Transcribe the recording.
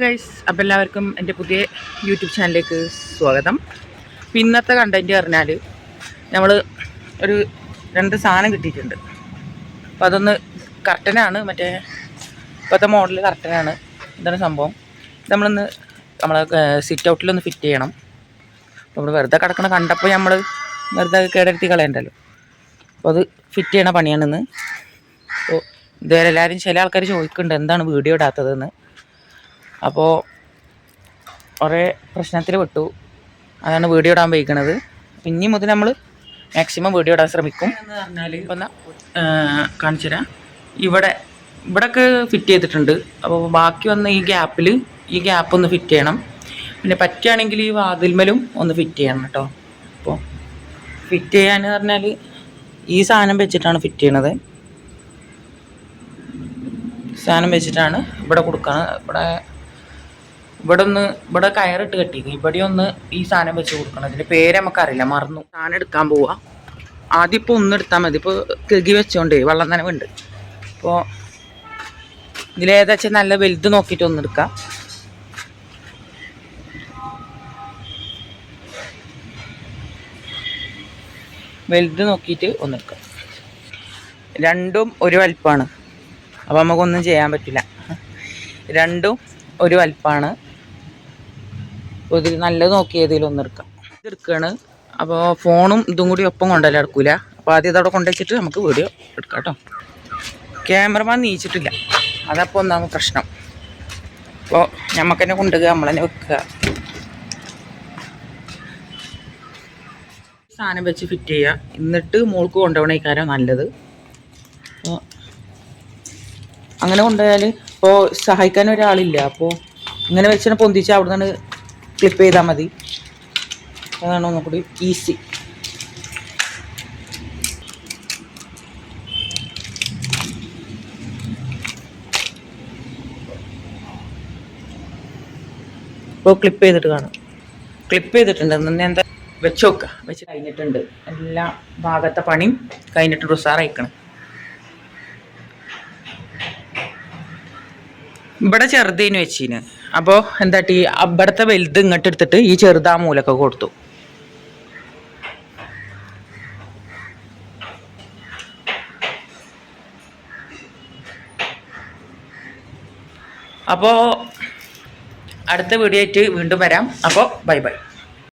Guys അപ്പം എല്ലാവർക്കും എന്റെ പുതിയ യൂട്യൂബ് ചാനലിലേക്ക് സ്വാഗതം. അപ്പം ഇന്നത്തെ കണ്ടന്റ് പറഞ്ഞാൽ നമ്മൾ ഒരു രണ്ട് സാധനം കിട്ടിയിട്ടുണ്ട്. അപ്പം അതൊന്ന് കർട്ടനാണ് മറ്റേ ഇപ്പോഴത്തെ മോഡൽ കർട്ടനാണ് എന്താണ് സംഭവം. നമ്മളൊന്ന് നമ്മൾ സിറ്റ് ഔട്ടിലൊന്ന് ഫിറ്റ് ചെയ്യണം. അപ്പോൾ നമ്മൾ വെറുതെ കിടക്കണ കണ്ടപ്പോൾ നമ്മൾ വെറുതെ കേടെടുത്തി കളയണ്ടല്ലോ. അപ്പോൾ അത് ഫിറ്റ് ചെയ്യണ പണിയാണിന്ന്. അപ്പോൾ ഇതുവരെ എല്ലാവരും ചില ആൾക്കാർ ചോദിക്കുന്നുണ്ട് എന്താണ് വീഡിയോ ഇടാത്തതെന്ന്. അപ്പോൾ കുറേ പ്രശ്നത്തിൽ വിട്ടു അതാണ് വീഡിയോ ഇടാൻ വൈകണത്. ഇനി മുതൽ നമ്മൾ മാക്സിമം വീഡിയോ ഇടാൻ ശ്രമിക്കും. എന്ന് പറഞ്ഞാൽ ഒന്ന് കാണിച്ചു തരാം. ഇവിടെ ഇവിടെയൊക്കെ ഫിറ്റ് ചെയ്തിട്ടുണ്ട്. അപ്പോൾ ബാക്കി വന്ന ഈ ഗ്യാപ്പിൽ ഈ ഗ്യാപ്പ് ഒന്ന് ഫിറ്റ് ചെയ്യണം. പിന്നെ പറ്റുകയാണെങ്കിൽ ഈ വാതിൽമലും ഒന്ന് ഫിറ്റ് ചെയ്യണം കേട്ടോ. അപ്പോൾ ഫിറ്റ് ചെയ്യാന്ന് പറഞ്ഞാൽ ഈ സാധനം വെച്ചിട്ടാണ് ഫിറ്റ് ചെയ്യണത്. സാധനം വെച്ചിട്ടാണ് ഇവിടെ കൊടുക്കുന്നത് ഇവിടെ ഇവിടെ ഒന്ന് ഇവിടെ കയറിട്ട് കെട്ടിക്കും ഇവിടെ ഒന്ന് ഈ സാധനം വെച്ച് കൊടുക്കണം. ഇതിന്റെ പേര് നമുക്കറിയില്ല. മറന്നു. സാധനം എടുക്കാൻ പോവാ. ആദ്യം ഇപ്പൊ ഒന്ന് എടുത്താൽ മതി. ഇപ്പൊ കെകി വെച്ചോണ്ട് വെള്ളം നനവുണ്ട് അപ്പോൾ ഇതിലേതാ വെച്ചാൽ നല്ല വലുത് നോക്കിട്ട് ഒന്ന് എടുക്കാം. വലുത് നോക്കിയിട്ട് ഒന്ന് എടുക്കാം. രണ്ടും ഒരു വലിപ്പമാണ് അപ്പോൾ നമുക്കൊന്നും ചെയ്യാൻ പറ്റില്ല. രണ്ടും ഒരു വലിപ്പമാണ് അപ്പോൾ ഇതിൽ നല്ലത് നോക്കി ഏതെങ്കിലും എടുക്കാം. ഇത് എടുക്കുകയാണ് അപ്പോൾ ഫോണും ഇതും കൂടി ഒപ്പം കൊണ്ടല്ലേ എടുക്കൂല. അപ്പോൾ ആദ്യം ഇതവിടെ കൊണ്ടുവച്ചിട്ട് നമുക്ക് വീഡിയോ എടുക്കാം കേട്ടോ ക്യാമറമാൻ നീച്ചിട്ടില്ല. അതപ്പോൾ ഒന്നാമത് പ്രശ്നം. അപ്പോൾ നമുക്ക് തന്നെ കൊണ്ടുപോകുക നമ്മൾ തന്നെ വെക്കുക സാധനം വെച്ച് ഫിറ്റ് ചെയ്യുക. എന്നിട്ട് മോൾക്ക് കൊണ്ടുപോകണ ഇക്കാരം നല്ലത്. അങ്ങനെ കൊണ്ടുപോയാൽ ഇപ്പോൾ സഹായിക്കാൻ ഒരാളില്ല. അപ്പോൾ ഇങ്ങനെ വെച്ചാൽ പൊന്തിച്ച് അവിടെ നിന്ന് ക്ലിപ്പ് ചെയ്താൽ മതി. അതാണ് ഒന്നുകൂടി ഈസി ഇപ്പോൾ ക്ലിപ്പ് ചെയ്തിട്ട് കാണാം. ക്ലിപ്പ് ചെയ്തിട്ടുണ്ട്. നിന്നെ എന്താ വെച്ച് നോക്കുക വെച്ച് കഴിഞ്ഞിട്ടുണ്ട്. എല്ലാ ഭാഗത്തെ പണിയും കഴിഞ്ഞിട്ട് ഉസാറായിക്കണം. ഇവിടെ ചെറുതേന് വെച്ചീന്. അപ്പോൾ എന്താ ടീ അവിടത്തെ വലുത് ഇങ്ങോട്ട് എടുത്തിട്ട് ഈ ചെറുതാ മൂലൊക്കെ കൊടുത്തു. അപ്പോൾ അടുത്ത വീഡിയോ ആയിട്ട് വീണ്ടും വരാം. അപ്പോൾ ബൈ ബൈ.